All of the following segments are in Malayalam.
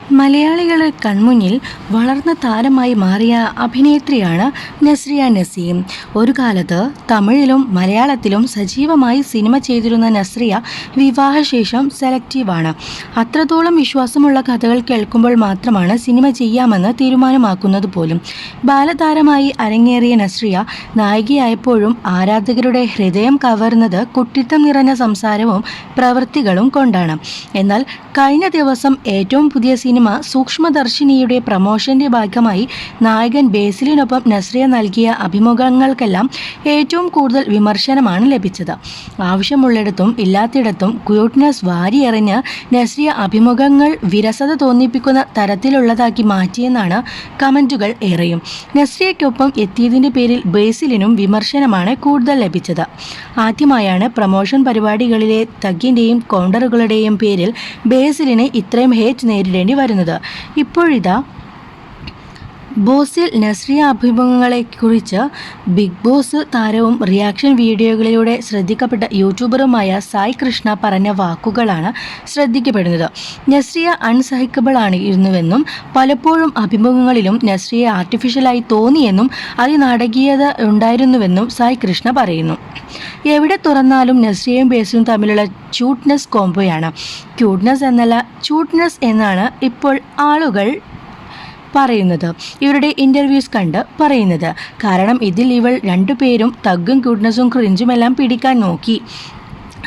മലയാളികളുടെ കൺമുന്നിൽ വളർന്ന താരമായി മാറിയ അഭിനേത്രിയാണ് നസ്രിയ നസീം. ഒരു കാലത്ത് തമിഴിലും മലയാളത്തിലും സജീവമായി സിനിമ ചെയ്തിരുന്ന നസ്രിയ വിവാഹശേഷം സെലക്റ്റീവാണ് അത്രത്തോളം വിശ്വാസമുള്ള കഥകൾ കേൾക്കുമ്പോൾ മാത്രമാണ് സിനിമ ചെയ്യാമെന്ന് തീരുമാനമാക്കുന്നത് പോലും. ബാലതാരമായി അരങ്ങേറിയ നസ്രിയ നായികയായപ്പോഴും ആരാധകരുടെ ഹൃദയം കവർന്നത് കുട്ടിത്തം നിറഞ്ഞ സംസാരവും പ്രവൃത്തികളും കൊണ്ടാണ്. എന്നാൽ കഴിഞ്ഞ ദിവസം ഏറ്റവും പുതിയ സിനിമ സൂക്ഷ്മദർശിനിയുടെ പ്രമോഷന്റെ ഭാഗമായി നായകൻ ബേസിലിനൊപ്പം നസ്രിയ നൽകിയ അഭിമുഖങ്ങൾക്കെല്ലാം ഏറ്റവും കൂടുതൽ വിമർശനമാണ് ലഭിച്ചത്. ആവശ്യമുള്ളിടത്തും ഇല്ലാത്തിടത്തും ക്യൂട്ട്നെസ് വാരിയെറിഞ്ഞ് നസ്രിയ അഭിമുഖങ്ങൾ വിരസത തോന്നിപ്പിക്കുന്ന തരത്തിലുള്ളതാക്കി മാറ്റിയെന്നാണ് കമന്റുകൾ ഏറെയും. നസ്രിയയ്ക്കൊപ്പം എത്തിയതിന്റെ പേരിൽ ബേസിലിനും വിമർശനമാണ് കൂടുതൽ ലഭിച്ചത്. ആദ്യമായാണ് പ്രമോഷൻ പരിപാടികളിലെ തഗ്ഗിന്റെയും കൗണ്ടറുകളുടെയും പേരിൽ ബേസിലിന് ഇത്രയും ഹേറ്റ് നേരിടേണ്ടി വരുന്നത്. ഇപ്പോഴിതാ ബോസിൽ നസ്രിയ അഭിമുഖങ്ങളെക്കുറിച്ച് ബിഗ് ബോസ് താരവും റിയാക്ഷൻ വീഡിയോകളിലൂടെ ശ്രദ്ധിക്കപ്പെട്ട യൂട്യൂബറുമായ സായ് കൃഷ്ണ പറഞ്ഞ വാക്കുകളാണ് ശ്രദ്ധിക്കപ്പെടുന്നത്. നസ്രിയ അൺസഹിക്കബിൾ ആണ് ഇരുന്നുവെന്നും പലപ്പോഴും അഭിമുഖങ്ങളിലും നസ്രിയ ആർട്ടിഫിഷ്യലായി തോന്നിയെന്നും അതിനാടകീയത ഉണ്ടായിരുന്നുവെന്നും സായ് കൃഷ്ണ പറയുന്നു. എവിടെ തുറന്നാലും നസ്രിയയും ബേസും തമ്മിലുള്ള ക്യൂട്ട്നെസ് കോംബോയാണ്. ക്യൂട്ട്നെസ് എന്നല്ല ക്യൂട്ട്നെസ് എന്നാണ് ഇപ്പോൾ ആളുകൾ പറയുന്നത്. ഇവരുടെ ഇന്റർവ്യൂസ് കണ്ട് പറയുന്നത്. കാരണം ഇതിൽ ഇവൾ രണ്ടുപേരും തഗ്ഗും ക്യൂട്ട്നെസ്സും ക്രിഞ്ചുമെല്ലാം പിടിക്കാൻ നോക്കി.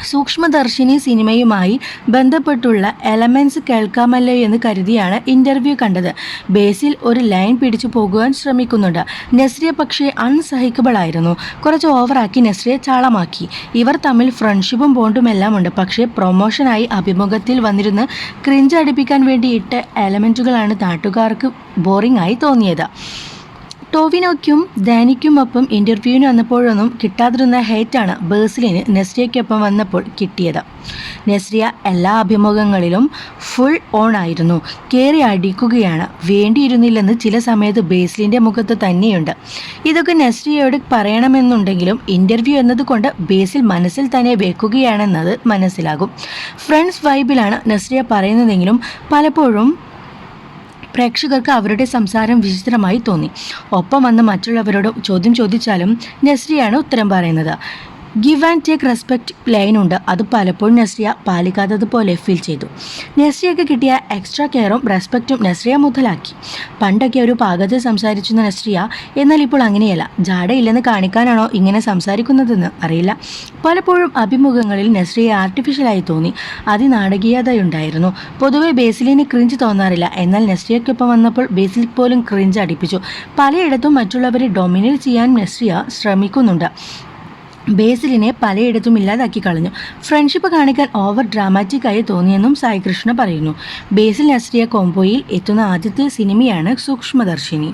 സൂക്ഷ്മദർശിനി സിനിമയുമായി ബന്ധപ്പെട്ടുള്ള എലമെൻസ് കേൾക്കാമല്ലോ എന്ന് കരുതിയാണ് ഇന്റർവ്യൂ കണ്ടത്. ബേസിൽ ഒരു ലൈൻ പിടിച്ചു പോകുവാൻ ശ്രമിക്കുന്നുണ്ട്. നസ്രിയ പക്ഷേ അൺസഹിക്കബിൾ ആയിരുന്നു. കുറച്ച് ഓവറാക്കി നസ്രിയെ ചാളമാക്കി. ഇവർ തമ്മിൽ ഫ്രണ്ട്ഷിപ്പും ബോണ്ടും എല്ലാം ഉണ്ട്. പക്ഷേ പ്രൊമോഷനായി അഭിമുഖത്തിൽ വന്നിരുന്ന് ക്രിഞ്ച് അടിപ്പിക്കാൻ വേണ്ടി ഇട്ട എലമെന്റുകളാണ് നാട്ടുകാർക്ക് ബോറിംഗ് ആയി തോന്നിയത്. ടോവിനോയ്ക്കും ഡാനിക്കുമൊപ്പം ഇന്റർവ്യൂവിന് വന്നപ്പോഴൊന്നും കിട്ടാതിരുന്ന ഹേറ്റാണ് ബേസിലിന് നെസ്രിയയ്ക്കൊപ്പം വന്നപ്പോൾ കിട്ടിയത്. നെസ്രിയ എല്ലാ അഭിമുഖങ്ങളിലും ഫുൾ ഓൺ ആയിരുന്നു. കയറി അടിക്കുകയാണ്. വേണ്ടിയിരുന്നില്ലെന്ന് ചില സമയത്ത് ബേസിലിന്റെ മുഖത്ത് തന്നെയുണ്ട്. ഇതൊക്കെ നെസ്രിയയോട് പറയണമെന്നുണ്ടെങ്കിലും ഇന്റർവ്യൂ എന്നതുകൊണ്ട് ബേസിൽ മനസ്സിൽ തന്നെ വെക്കുകയാണെന്നത് മനസ്സിലാകും. ഫ്രണ്ട്സ് വൈബിലാണ് നെസ്രിയ പറയുന്നതെങ്കിലും പലപ്പോഴും പ്രേക്ഷകർക്ക് അവരുടെ സംസാരം വിചിത്രമായി തോന്നി. ഒപ്പം വന്ന് മറ്റുള്ളവരോട് ചോദ്യം ചോദിച്ചാലും നസ്രിയാണ് ഉത്തരം പറയുന്നത്. Give and take respect line ഉണ്ട്. അത് പലപ്പോഴും നസ്രിയ പാലിക്കാത്തതുപോലെ ഫീൽ ചെയ്തു. നസ്രിയക്ക് കിട്ടിയ എക്സ്ട്രാ കെയറും റെസ്പെക്റ്റും നസ്രിയ മുതലാക്കി. പണ്ടൊക്കെ ഒരു പാകത്തിൽ സംസാരിച്ചിരുന്ന നസ്രിയ എന്നാൽ ഇപ്പോൾ അങ്ങനെയല്ല. ജാടയില്ലെന്ന് കാണിക്കാനാണോ ഇങ്ങനെ സംസാരിക്കുന്നതെന്ന് അറിയില്ല. പലപ്പോഴും അഭിമുഖങ്ങളിൽ നസ്രിയ ആർട്ടിഫിഷ്യലായി തോന്നി. അതിനാടകീയതയുണ്ടായിരുന്നു. പൊതുവെ ബേസിലിന് ക്രിഞ്ച് തോന്നാറില്ല. എന്നാൽ നസ്രിയക്കൊപ്പം വന്നപ്പോൾ ബേസിൽ പോലും ക്രിഞ്ച് അടിപ്പിച്ചു. പലയിടത്തും മറ്റുള്ളവരെ ഡൊമിനേറ്റ് ചെയ്യാൻ നസ്രിയ ശ്രമിക്കുന്നുണ്ട്. ബേസിലിനെ പലയിടത്തും ഇല്ലാതാക്കി കളഞ്ഞു. ഫ്രണ്ട്ഷിപ്പ് കാണിക്കാൻ ഓവർ ഡ്രാമാറ്റിക് ആയി തോന്നിയെന്നും സായി കൃഷ്ണ പറയുന്നു. ബേസിൽ നസ്രിയ കോംബോയിൽ എത്തുന്ന ആദ്യത്തെ സിനിമയാണ് സൂക്ഷ്മദർശിനി.